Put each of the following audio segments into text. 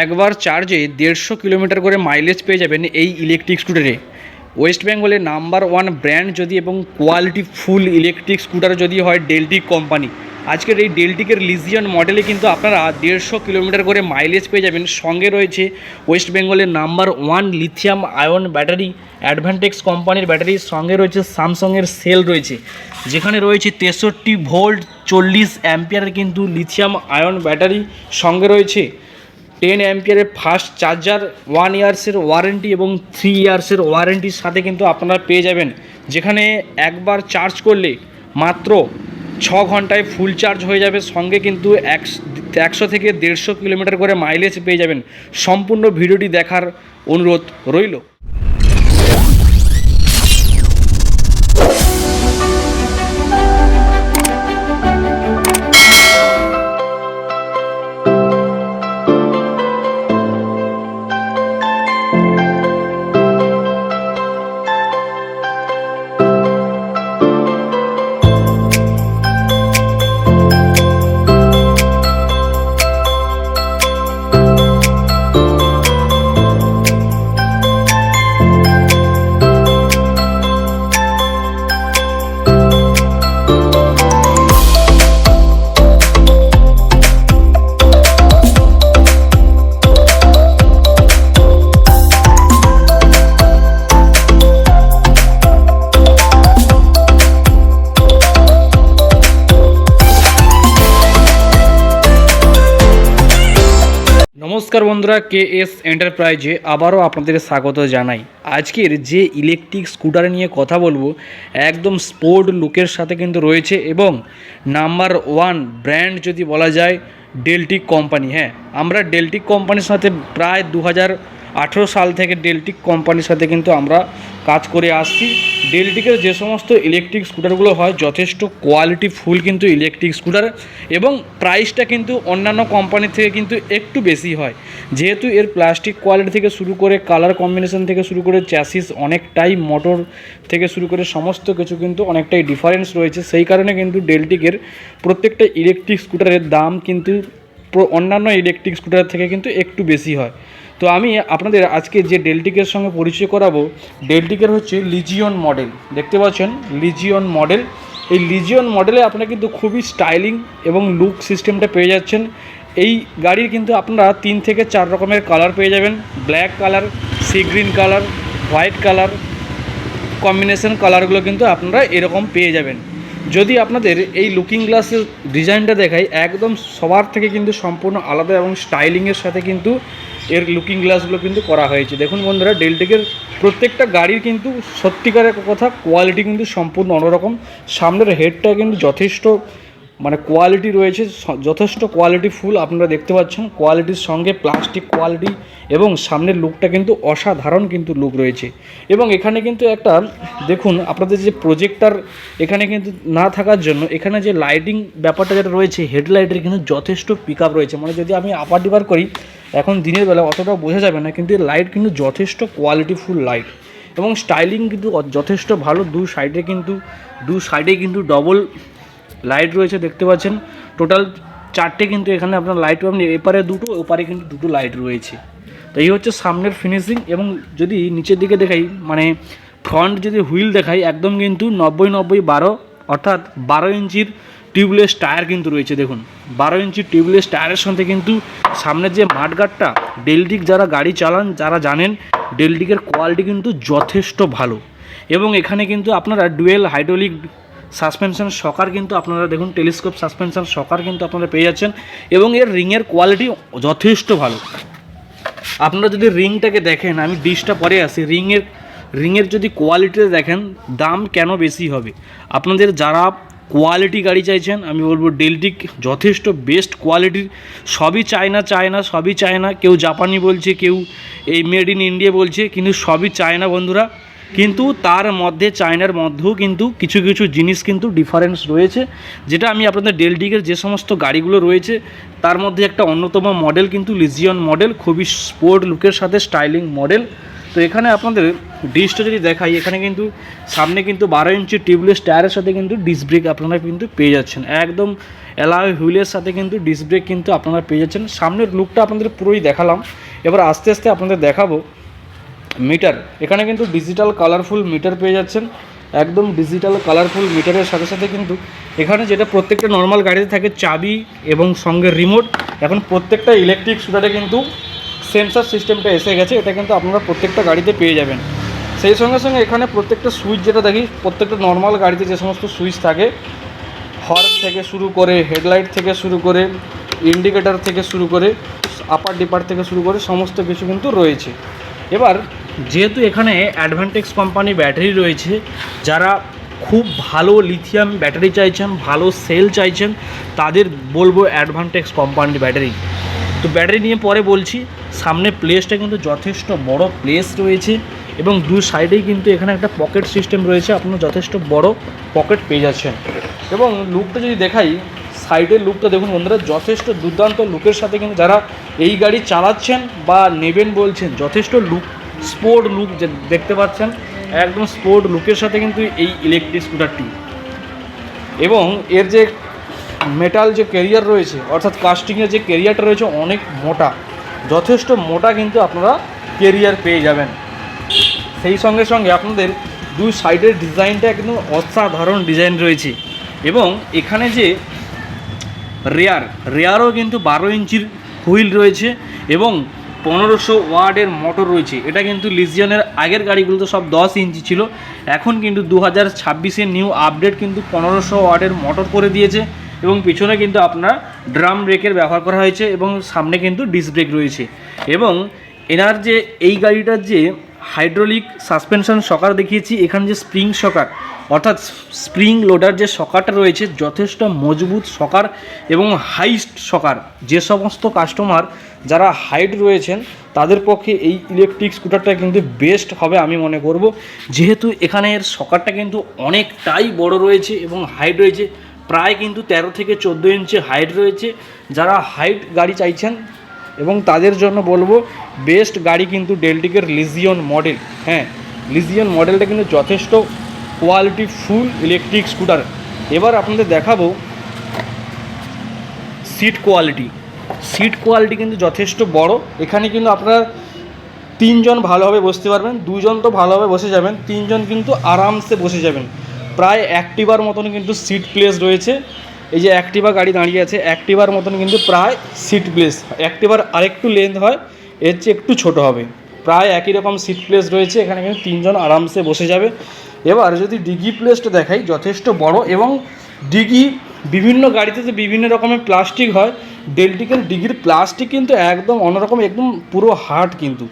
একবার চার্জে দেড়শো কিলোমিটার করে মাইলেজ পেয়ে যাবেন এই ইলেকট্রিক স্কুটারে ওয়েস্ট বেঙ্গলের নাম্বার ওয়ান ব্র্যান্ড যদি এবং কোয়ালিটি ফুল ইলেকট্রিক স্কুটার যদি হয় ডেলটিক কোম্পানি আজকের এই ডেলটিকের লিজিয়ন মডেলে কিন্তু আপনারা দেড়শো কিলোমিটার করে মাইলেজ পেয়ে যাবেন। সঙ্গে রয়েছে ওয়েস্ট বেঙ্গলের number one lithium ion battery Advantex কোম্পানির ব্যাটারির সঙ্গে রয়েছে স্যামসংয়ের সেল রয়েছে। যেখানে রয়েছে তেষট্টি ভোল্ট চল্লিশ অ্যাম্পিয়ারের কিন্তু লিথিয়াম আয়ন ব্যাটারি সঙ্গে রয়েছে টেন অ্যাম্পিয়ারের ফাস্ট চার্জার ওয়ান ইয়ার্সের ওয়ারেন্টি এবং থ্রি ইয়ার্সের ওয়ারেন্টির সাথে কিন্তু আপনারা পেয়ে যাবেন। যেখানে একবার চার্জ করলে মাত্র ছ ঘন্টায় ফুল চার্জ হয়ে যাবে। সঙ্গে কিন্তু একশো থেকে দেড়শো কিলোমিটার করে মাইলেজ পেয়ে যাবেন। সম্পূর্ণ ভিডিওটি দেখার অনুরোধ রইল। নমস্কার বন্ধুরা কে এস এন্টারপ্রাইজে আবারও আপনাদের স্বাগত জানাই। আজকের যে ইলেকট্রিক স্কুটার নিয়ে কথা বলব, একদম স্পোর্ট লুকের সাথে কিন্তু রয়েছে এবং নাম্বার ওয়ান ব্র্যান্ড যদি বলা যায় ডেলটিক কোম্পানি হ্যাঁ আমরা ডেলটিক কোম্পানির সাথে প্রায় দু হাজার আঠেরো সাল থেকে ডেলটিক কোম্পানির সাথে কিন্তু আমরা কাজ করে আসছি। ডেলটিকের যে সমস্ত ইলেকট্রিক স্কুটারগুলো হয়, যথেষ্ট কোয়ালিটি ফুল কিন্তু ইলেকট্রিক স্কুটার এবং প্রাইসটা কিন্তু অন্যান্য কোম্পানি থেকে কিন্তু একটু বেশি হয়। যেহেতু এর প্লাস্টিক কোয়ালিটি থেকে শুরু করে কালার কম্বিনেশন থেকে শুরু করে চ্যাসিস অনেকটাই মোটর থেকে শুরু করে সমস্ত কিছু কিন্তু অনেকটাই ডিফারেন্স রয়েছে। সেই কারণে কিন্তু ডেলটিকের প্রত্যেকটা ইলেকট্রিক স্কুটারের দাম কিন্তু অন্যান্য ইলেকট্রিক স্কুটার থেকে কিন্তু একটু বেশি হয়। তো আমি আপনাদের আজকে যে ডেলটিকের সঙ্গে পরিচয় করাবো, ডেলটিকের হচ্ছে লিজিয়ন মডেল। দেখতে পাচ্ছেন, লিজিয়ন মডেল। এই লিজিয়ন মডেলে আপনারা কিন্তু খুবই স্টাইলিং এবং লুক সিস্টেমটা পেয়ে যাচ্ছেন। এই গাড়ির কিন্তু আপনারা তিন থেকে চার রকমের কালার পেয়ে যাবেন। Black colour, sea green colour, white colour, combination কালারগুলো কিন্তু আপনারা এরকম পেয়ে যাবেন। যদি আপনাদের এই লুকিং গ্লাসের ডিজাইনটা দেখাই, একদম সবার থেকে কিন্তু সম্পূর্ণ আলাদা এবং স্টাইলিংয়ের সাথে কিন্তু এর লুকিং গ্লাসগুলো কিন্তু করা হয়েছে। দেখুন বন্ধুরা ডেলটেকের প্রত্যেকটা গাড়ির কিন্তু সত্যিকারের কথা কোয়ালিটি কিন্তু সম্পূর্ণ অন্যরকম। সামনের হেডটা কিন্তু যথেষ্ট মানে কোয়ালিটি রয়েছে যথেষ্ট কোয়ালিটি ফুল আপনারা দেখতে পাচ্ছেন। কোয়ালিটির সঙ্গে প্লাস্টিক কোয়ালিটি এবং সামনের লুকটা কিন্তু অসাধারণ কিন্তু লুক রয়েছে। এবং এখানে কিন্তু একটা, দেখুন আপনাদের যে প্রজেক্টার এখানে কিন্তু না থাকার জন্য এখানে যে লাইটিং ব্যাপারটা যেটা রয়েছে হেডলাইটের কিন্তু যথেষ্ট পিক রয়েছে। মানে যদি আমি আপার ডিপার করি এখন দিনের বেলা অতটাও বোঝা যাবে না, কিন্তু লাইট কিন্তু যথেষ্ট কোয়ালিটিফুল লাইট এবং স্টাইলিং কিন্তু যথেষ্ট ভালো, দু সাইডে কিন্তু, দু সাইডে কিন্তু ডবল লাইট রয়েছে, দেখতে পাচ্ছেন। টোটাল চারটে কিন্তু এখানে আপনার লাইট পাবেন এপারে দুটো, ওপারে কিন্তু দুটো লাইট রয়েছে। তো এই হচ্ছে সামনের ফিনিশিং এবং যদি নিচের দিকে দেখাই মানে ফ্রন্ট যদি হুইল দেখাই, একদম কিন্তু নব্বই নব্বই বারো, অর্থাৎ বারো ইঞ্চির টিউবলেস টায়ার কিন্তু রয়েছে, দেখুন। বারো ইঞ্চি টিউবলেস টায়ারের সাথে কিন্তু সামনের যে মাঠগাটটা ডেলটিক যারা গাড়ি চালান, যারা জানেন ডেলটিকের কোয়ালিটি কিন্তু যথেষ্ট ভালো। এবং এখানে কিন্তু আপনারা ডুয়েল হাইড্রোলিক সাসপেনশন সকার কিন্তু আপনারা দেখুন টেলিস্কোপ সাসপেনশন সকার কিন্তু আপনারা পেয়ে যাচ্ছেন, এবং এর রিংয়ের কোয়ালিটি যথেষ্ট ভালো। আপনারা যদি রিংটাকে দেখেন, আমি ডিশটা পরে আসি রিংয়ের রিংয়ের যদি কোয়ালিটিটা দেখেন, দাম কেন বেশি হবে? আপনাদের যারা কোয়ালিটি গাড়ি চাইছেন, আমি বলব ডেলটিক যথেষ্ট বেস্ট কোয়ালিটির সবই চায়না চায়না সবই চায়না কেউ জাপানি বলছে, কেউ এই মেড ইন ইন্ডিয়া বলছে, কিন্তু সবই চায়না বন্ধুরা। কিন্তু তার মধ্যে চায়নার মধ্যেও কিন্তু কিছু কিছু জিনিস কিন্তু ডিফারেন্স রয়েছে। যেটা আমি আপনাদের ডেলটিকের যে সমস্ত গাড়িগুলো রয়েছে, তার মধ্যে একটা অন্যতম মডেল কিন্তু লিজিয়ন মডেল খুবই স্পোর্ট লুকের সাথে স্টাইলিং মডেল তো এখানে আপনাদের ডিসটা যদি দেখাই, এখানে কিন্তু সামনে কিন্তু বারো ইঞ্চি টিউবলেস টায়ারের সাথে কিন্তু ডিস ব্রেক আপনারা কিন্তু পেয়ে যাচ্ছেন। একদম অ্যালায় হুইলের সাথে কিন্তু ডিস্ক ব্রেক কিন্তু আপনারা পেয়ে যাচ্ছেন। সামনের লুকটা আপনাদের পুরোই দেখালাম। এবার আস্তে আস্তে আপনাদের দেখাবো মিটার এখানে কিন্তু ডিজিটাল কালারফুল মিটার পেয়ে যাচ্ছেন। একদম ডিজিটাল কালারফুল মিটারের সাথে সাথে কিন্তু এখানে যেটা প্রত্যেকটা নর্মাল গাড়িতে থাকে, চাবি এবং সঙ্গে রিমোট এখন প্রত্যেকটা ইলেকট্রিক স্কুটারে কিন্তু সেন্সার সিস্টেমটা এসে গেছে, এটা কিন্তু আপনারা প্রত্যেকটা গাড়িতে পেয়ে যাবেন। সেই সঙ্গে সঙ্গে এখানে প্রত্যেকটা সুইচ যেটা দেখি, প্রত্যেকটা নর্মাল গাড়িতে যে সমস্ত সুইচ থাকে হর্ন থেকে শুরু করে হেডলাইট থেকে শুরু করে ইন্ডিকেটার থেকে শুরু করে আপার ডিপার থেকে শুরু করে সমস্ত কিছু কিন্তু রয়েছে। এবার, যেহেতু এখানে অ্যাডভান্টেক্স কোম্পানি ব্যাটারি রয়েছে, যারা খুব ভালো লিথিয়াম ব্যাটারি চাইছেন, ভালো সেল চাইছেন, তাদের বলব অ্যাডভান্টেক্স কোম্পানির ব্যাটারি তো ব্যাটারি নিয়ে পরে বলছি, সামনে প্লেসটা কিন্তু যথেষ্ট বড় প্লেস রয়েছে এবং দু সাইডেই কিন্তু এখানে একটা পকেট সিস্টেম রয়েছে আপনারা যথেষ্ট বড় পকেট পেয়ে যাচ্ছেন। এবং লুকটা যদি দেখাই সাইডের লুকটা দেখুন বন্ধুরা, যথেষ্ট দুর্দান্ত লুকের সাথে কিন্তু যারা এই গাড়ি চালাচ্ছেন বা নেবেন বলছেন, যথেষ্ট লুক স্পোর্ট লুক যে দেখতে পাচ্ছেন, একদম স্পোর্ট লুকের সাথে কিন্তু এই ইলেকট্রিক স্কুটারটি এবং এর যে মেটাল যে কেরিয়ার রয়েছে, অর্থাৎ কাস্টিংয়ের যে কেরিয়ারটা রয়েছে অনেক মোটা। যথেষ্ট মোটা কিন্তু আপনারা কেরিয়ার পেয়ে যাবেন। সেই সঙ্গে সঙ্গে আপনাদের দুই সাইডের ডিজাইনটা একদম অসাধারণ ডিজাইন রয়েছে। এবং এখানে যে রেয়ার রেয়ারও কিন্তু বারো ইঞ্চির হুইল রয়েছে এবং পনেরোশো ওয়ার্ডের মোটর রয়েছে। এটা কিন্তু লিজিয়নের আগের গাড়িগুলো তো সব দশ ইঞ্চি ছিল। এখন কিন্তু দু হাজার ছাব্বিশের নিউ আপডেট কিন্তু পনেরোশো ওয়ার্ডের মোটর করে দিয়েছে। এবং পিছনে কিন্তু আপনার ড্রাম ব্রেকের ব্যবহার করা হয়েছে এবং সামনে কিন্তু ডিস্ক ব্রেক রয়েছে। এবং এনার যে এই গাড়িটার যে হাইড্রোলিক সাসপেনশন সকার দেখিয়েছি, এখানে যে স্প্রিং সকার, অর্থাৎ স্প্রিং লোডার যে সকারটা রয়েছে, যথেষ্ট মজবুত সকার এবং হাইস্ট সকার। যে সমস্ত কাস্টমার যারা হাইট রয়েছেন, তাদের পক্ষে এই ইলেকট্রিক স্কুটারটা কিন্তু বেস্ট হবে আমি মনে করব। যেহেতু এখানের সকারটা কিন্তু অনেকটাই বড় রয়েছে এবং হাইট রয়েছে প্রায় কিন্তু তেরো থেকে চোদ্দ ইঞ্চি হাইট রয়েছে। যারা হাইট গাড়ি চাইছেন এবং তাদের জন্য বলব বেস্ট গাড়ি কিন্তু ডেলটিকের লিজিয়ন মডেল হ্যাঁ লিজিয়ন মডেলটা কিন্তু যথেষ্ট কোয়ালিটি ফুল ইলেকট্রিক স্কুটার এবার আপনাদের দেখাবো সিট কোয়ালিটি সিট কোয়ালিটি কিন্তু যথেষ্ট বড়। এখানে কিন্তু আপনারা তিনজন ভালোভাবে বসতে পারবেন, দুজন তো ভালোভাবে বসে যাবেন, তিনজন কিন্তু আরামসে বসে যাবেন। প্রায় অ্যাক্টিভার মতন কিন্তু সিট প্লেস রয়েছে। এই যে অ্যাক্টিভা গাড়ি দাঁড়িয়ে আছে, অ্যাক্টিভার মতন কিন্তু প্রায় সিট প্লেস অ্যাক্টিভার আরেকটু লেন্থ হয়, এর চেয়ে একটু ছোট হবে। প্রায় একই রকম সিট প্লেস রয়েছে, এখানে কিন্তু তিনজন আরামসে বসে যাবে। এবার যদি ডিগি প্লেসটা দেখাই, যথেষ্ট বড় এবং ডিগি বিভিন্ন গাড়িতে যে বিভিন্ন রকমের প্লাস্টিক হয় ডেলটিকের ডিগির প্লাস্টিক কিন্তু একদম অন্যরকম, একদম পুরো হার্ড কিন্তু।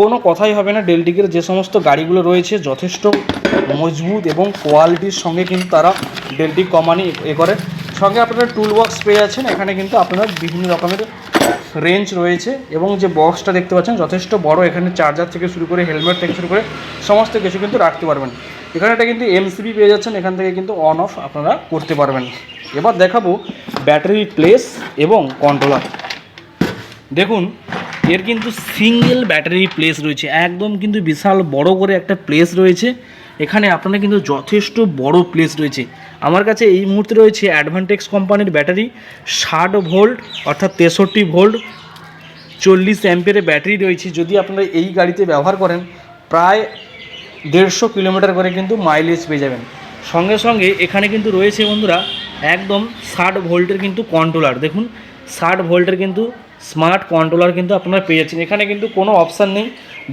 কোনো কথাই হবে না ডেলটিকের যে সমস্ত গাড়িগুলো রয়েছে, যথেষ্ট মজবুত এবং কোয়ালিটির সঙ্গে কিন্তু তারা ডেলটিক কোম্পানি এ করে। সঙ্গে আপনারা টুল বক্স পেয়ে যাচ্ছেন। এখানে কিন্তু আপনারা বিভিন্ন রকমের রেঞ্জ রয়েছে এবং যে বক্সটা দেখতে পাচ্ছেন, যথেষ্ট বড়। এখানে চার্জার থেকে শুরু করে হেলমেট থেকে শুরু করে, সমস্ত কিছু কিন্তু রাখতে পারবেন। এখানে একটা কিন্তু এমসিবি পেয়ে যাচ্ছেন। এখান থেকে কিন্তু অন অফ আপনারা করতে পারবেন। এবার দেখাবো ব্যাটারি প্লেস এবং কন্ট্রোলার দেখুন, এর কিন্তু সিঙ্গেল ব্যাটারি প্লেস রয়েছে। একদম কিন্তু বিশাল বড় করে একটা প্লেস রয়েছে। এখানে আপনারা কিন্তু যথেষ্ট বড় প্লেস রয়েছে। আমার কাছে এই মুহূর্তে রয়েছে অ্যাডভান্টেক্স কোম্পানির ব্যাটারি ষাট ভোল্ট অর্থাৎ তেষট্টি ভোল্ট চল্লিশ অ্যাম্পিয়ারের ব্যাটারি রয়েছে। যদি আপনারা এই গাড়িতে ব্যবহার করেন, প্রায় দেড়শো কিলোমিটার করে কিন্তু মাইলেজ পেয়ে যাবেন। সঙ্গে সঙ্গে এখানে কিন্তু রয়েছে বন্ধুরা, একদম ষাট ভোল্টের কিন্তু কন্ট্রোলার দেখুন, ষাট ভোল্টের কিন্তু স্মার্ট কন্ট্রোলার কিন্তু আপনারা পেয়ে যাচ্ছেন এখানে কিন্তু কোনো অপশান নেই।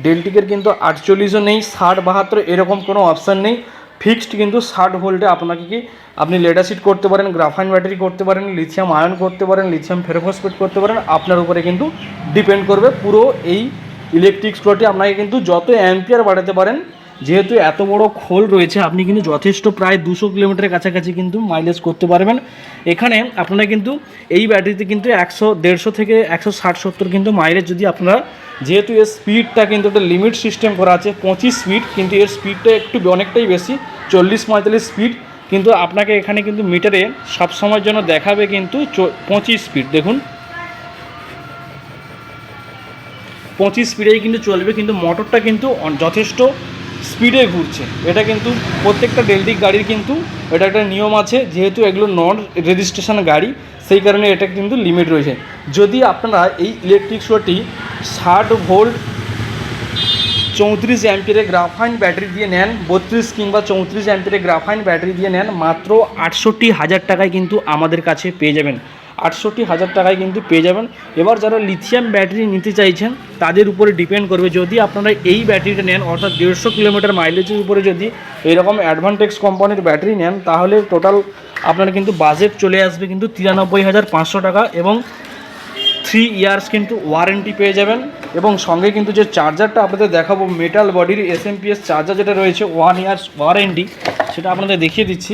ডেলটিকের কিন্তু আটচল্লিশও নেই। ষাট, বাহাত্তর এরকম কোনো অপশান নেই। ফিক্সড কিন্তু ষাট ভোল্টে আপনাকে কি আপনি লেডাসিট করতে পারেন গ্রাফাইন ব্যাটারি করতে পারেন লিথিয়াম আয়ন করতে পারেন লিথিয়াম ফেরোফসফেট করতে পারেন, আপনার উপরে কিন্তু ডিপেন্ড করবে। পুরো এই ইলেকট্রিক স্টোরটি আপনাকে কিন্তু যত অ্যাম্পিয়ার বাড়াতে পারেন যেহেতু এত বড় খোল রয়েছে, আপনি কিন্তু যথেষ্ট প্রায় দুশো কিলোমিটারের কাছাকাছি কিন্তু মাইলেজ করতে পারবেন। এখানে আপনারা কিন্তু এই ব্যাটারিতে কিন্তু একশো, দেড়শো থেকে একশো ষাট, সত্তর কিন্তু মাইলেজ যদি আপনারা, যেহেতু এর স্পিডটা কিন্তু একটা লিমিট সিস্টেম করা আছে, পঁচিশ স্পিড কিন্তু এর স্পিডটা একটু অনেকটাই বেশি, চল্লিশ পঁয়তাল্লিশ স্পিড কিন্তু আপনাকে এখানে কিন্তু মিটারে সবসময়ের জন্য দেখাবে কিন্তু পঁচিশ স্পিড দেখুন। পঁচিশ স্পিডেই কিন্তু চলবে, কিন্তু মোটরটা কিন্তু যথেষ্ট স্পিডে ঘুরছে। এটা কিন্তু প্রত্যেকটা ডেলটিক গাড়ির কিন্তু এটা একটা নিয়ম আছে, যেহেতু এগুলো নন রেজিস্ট্রেশন গাড়ি, সেই কারণে এটা কিন্তু লিমিট রয়েছে। যদি আপনারা এই ইলেকট্রিক শোটি ষাট ভোল্ট চৌত্রিশ অ্যাম্পিয়ারের গ্রাফাইন ব্যাটারি দিয়ে নেন, বত্রিশ কিংবা চৌত্রিশ অ্যাম্পিয়ারের গ্রাফাইন ব্যাটারি দিয়ে নেন, মাত্র আটষট্টি হাজার টাকায় কিন্তু আমাদের কাছে পেয়ে যাবেন। আটষট্টি হাজার টাকায় কিন্তু পেয়ে যাবেন। এবার যারা লিথিয়াম ব্যাটারি নিতে চাইছেন, তাদের উপরে ডিপেন্ড করবে যদি আপনারা এই ব্যাটারিটা নেন, অর্থাৎ দেড়শো কিলোমিটার মাইলেজের উপরে যদি এরকম অ্যাডভান্টেক্স কোম্পানির ব্যাটারি নেন, তাহলে টোটাল আপনার কিন্তু বাজেট চলে আসবে কিন্তু তিরানব্বই হাজার পাঁচশো টাকা এবং থ্রি ইয়ার্স কিন্তু ওয়ারেন্টি পেয়ে যাবেন। এবং সঙ্গে কিন্তু যে চার্জারটা আপনাদের দেখাবো মেটাল বডির S M P S charger যেটা রয়েছে ওয়ান ইয়ার্স ওয়ারেন্টি সেটা আপনাদের দেখিয়ে দিচ্ছি।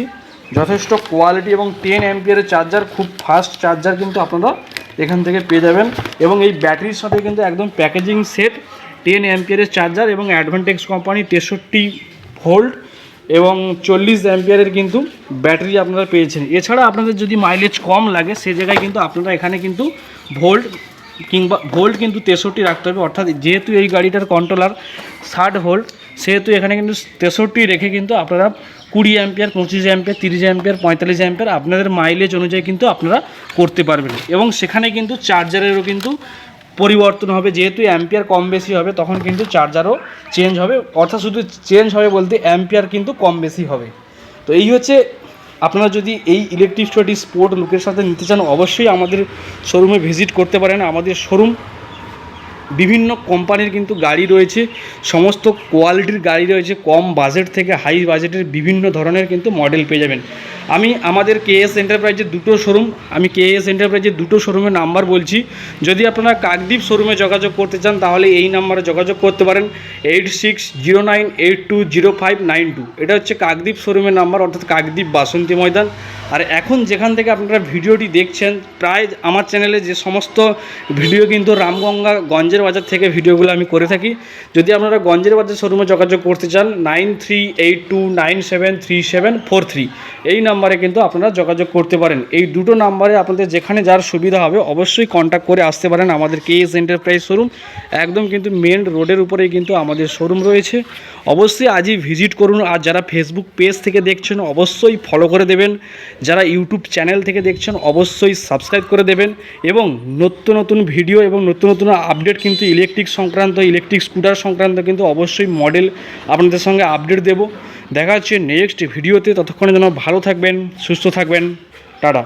যথেষ্ট কোয়ালিটি এবং টেন অ্যাম্পিয়ারের চার্জার খুব ফাস্ট চার্জার কিন্তু আপনারা এখান থেকে পেয়ে যাবেন। এবং এই ব্যাটারির সাথে কিন্তু একদম প্যাকেজিং সেট টেন অ্যাম্পিয়ারের চার্জার এবং অ্যাডভান্টেক্স কোম্পানি তেষট্টি ভোল্ট এবং চল্লিশ অ্যাম্পিয়ারের কিন্তু ব্যাটারি আপনারা পেয়েছেন। এছাড়া আপনাদের যদি মাইলেজ কম লাগে, সে জায়গায় কিন্তু আপনারা এখানে কিন্তু ভোল্ট কিংবা ভোল্ট কিন্তু তেষট্টি রাখতে হবে। অর্থাৎ যেহেতু এই গাড়িটার কন্ট্রোলার ষাট ভোল্ট সেহেতু এখানে কিন্তু তেষট্টি রেখে কিন্তু আপনারা কুড়ি অ্যাম্পিয়ার পঁচিশ অ্যাম্পিয়ার তিরিশ অ্যাম্পিয়ার পঁয়তাল্লিশ অ্যাম্পিয়ার আপনাদের মাইলেজ অনুযায়ী কিন্তু আপনারা করতে পারবেন। এবং সেখানে কিন্তু চার্জারেরও কিন্তু পরিবর্তন হবে। যেহেতু অ্যাম্পিয়ার কম বেশি হবে, তখন কিন্তু চার্জারও চেঞ্জ হবে। অর্থাৎ শুধু চেঞ্জ হবে বলতে অ্যাম্পিয়ার কিন্তু কম বেশি হবে। তো এই হচ্ছে আপনারা যদি এই ইলেকট্রিক স্টোরটি স্পোর্ট লুকের সাথে নিতে চান, অবশ্যই আমাদের শোরুমে ভিজিট করতে পারেন। আমাদের শোরুম বিভিন্ন কোম্পানির কিন্তু গাড়ি রয়েছে, সমস্ত কোয়ালিটির গাড়ি রয়েছে, কম বাজেট থেকে হাই বাজেটের বিভিন্ন ধরনের কিন্তু মডেল পেয়ে যাবেন। আমি আমাদের কেএস এন্টারপ্রাইজের দুটো শোরুম আমি কেএস এন্টারপ্রাইজের দুটো শোরুমের নাম্বার বলছি। যদি আপনারা কাকদ্বীপ শোরুমে যোগাযোগ করতে চান, তাহলে এই নাম্বারে যোগাযোগ করতে পারেন। Eight six zero nine eight two zero five nine two এটা হচ্ছে কাকদ্বীপ শোরুমের নাম্বার অর্থাৎ কাকদ্বীপ বাসন্তী ময়দান। আর এখন যেখান থেকে আপনারা ভিডিওটি দেখছেন, প্রায় আমার চ্যানেলে যে সমস্ত ভিডিও কিন্তু রামগঙ্গা গঞ্জের বাজার থেকে ভিডিওগুলো আমি করে থাকি। যদি আপনারা গঞ্জের বাজার শোরুমে যোগাযোগ করতে চান, nine three eight two nine seven three seven four three. এই নাম্বারে কিন্তু আপনারা যোগাযোগ করতে পারেন। এই দুটো নাম্বারে আপনাদের যেখানে যার সুবিধা হবে, অবশ্যই কন্ট্যাক্ট করে আসতে পারেন আমাদের কে এস এন্টারপ্রাইজ শোরুম। একদম কিন্তু মেন রোডের উপরেই কিন্তু আমাদের শোরুম রয়েছে। অবশ্যই আজই ভিজিট করুন। আর যারা ফেসবুক পেজ থেকে দেখছেন, অবশ্যই ফলো করে দেবেন। যারা ইউটিউব চ্যানেল থেকে দেখছেন, অবশ্যই সাবস্ক্রাইব করে দেবেন এবং নতুন নতুন ভিডিও এবং নতুন নতুন আপডেট কিন্তু ইলেকট্রিক সংক্রান্ত ইলেকট্রিক স্কুটার সংক্রান্ত কিন্তু অবশ্যই মডেল আপনাদের সঙ্গে আপডেট দেব। দেখা হচ্ছে নেক্সট ভিডিওতে ততক্ষণে যেন ভালো থাকবেন, সুস্থ থাকবেন। টাটা।